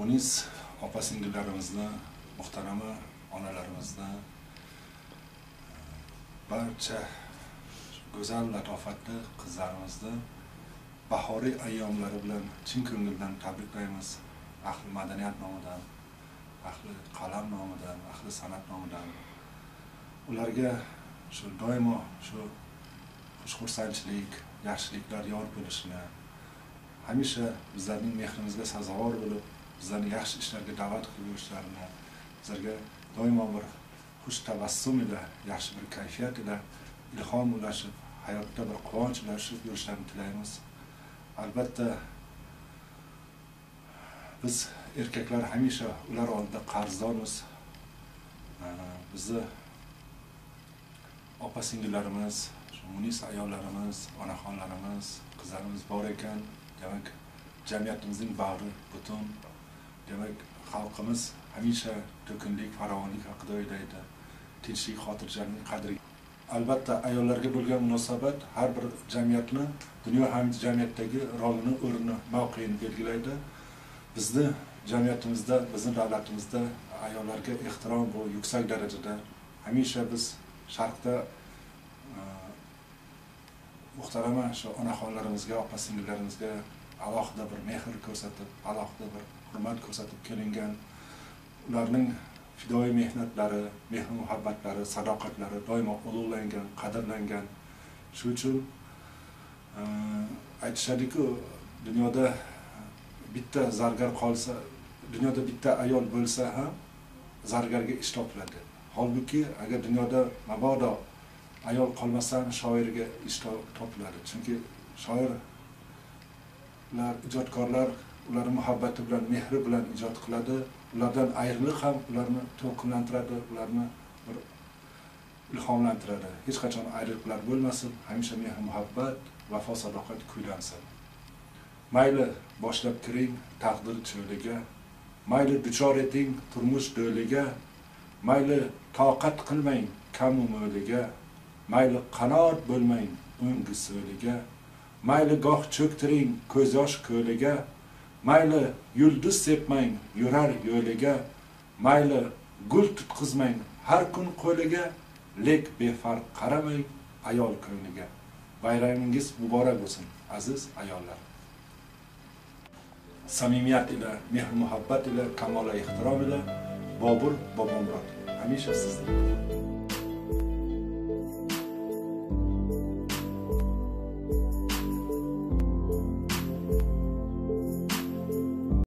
munis opa singillarimizni muhtarama onalarimizni e, barcha go'zal latofatli qizlarimizni bahoriy ayyomlari bilan chin ko'ngildan tabriklaymiz. Ahli madaniyat nomidan ahli qalam nomidan ahli san'at nomidan. Ularga shu doimo shu xushxursandchilik yaxshiliklar yor bo'lishini hamisha bizlarning mehrimizga sazovor bo'lib bizlarni yaxshi ishlarga da'vat qilib yurishlarini bizlarga doimo bir xush tabassum ila yaxshi bir kayfiyat ila ilhom ulashib hayotda bir quvonch ulashib yurishlarini tilaymiz. Albatta biz erkaklar hamisha ular oldida qarzdormiz bizni opa singillarimiz munis ayollarimiz onaxonlarimiz qizlarimiz bor ekan. Demak jamiyatimizning bag'ri butun demak xalqimiz hamisha to'kinlik farovonlik haqida o'ylaydi. Tinchlik xotirjamlik qadri albatta ayollarga bo'lgan munosabat har bir jamiyatni dunyo ham jamiyatdagi rolini o'rnini mavqeini belgilaydi. Bizni jamiyatimizda bizni davlatimizda ayollarga ehtirom bu yuksak darajada. Hamisha biz sharqda e, muhtarama shu onaxonlarimizga opa singillarimizga alohida bir mehr ko'rsatib alohida bir hurmat ko'rsatib kelingan ularning fidoyi mehnatlari mehr muhabbatlari sadoqatlari doimo ulug'langan qadrlangan. Shuning uchun aytishadiku dunyoda bitta zargar qolsa dunyoda bitta ayol bo'lsa ham zargarga ish topiladi. Holbuki agar dunyoda mabodo ayol qolmasa shoirga ish topiladi. Chunki shoir ular ijodkorlar ularni muhabbati bilan mehri bilan ijod qiladi. Ulardan ayriliq ham ularni to'lqinlantiradi ularni bir ilhomlantiradi. Hech qachon ayriliqlar bo'lmasin hamisha mehr muhabbat vafo sadoqat kuylansin. Mayli boshlab kiring taqdir cho'liga. Mayli duchor eting turmush do'liga. Mayli toqat qilmang kamu mo'liga. Mayli qanot bo'lmang o'ngi so'liga mayli goh cho'ktiring ko'z yosh ko'liga. Mayli yulduz sepmang yurar yo'liga. Mayli gul tutqizmang har kun qo'liga. Lek befarq qaramang ayol ko'ngliga. Bayramingiz muborak bo'lsin aziz ayollar. Samimiyat ila mehr muhabbat ila kamola ehtirom ila bobur bobomurod hamisha sizni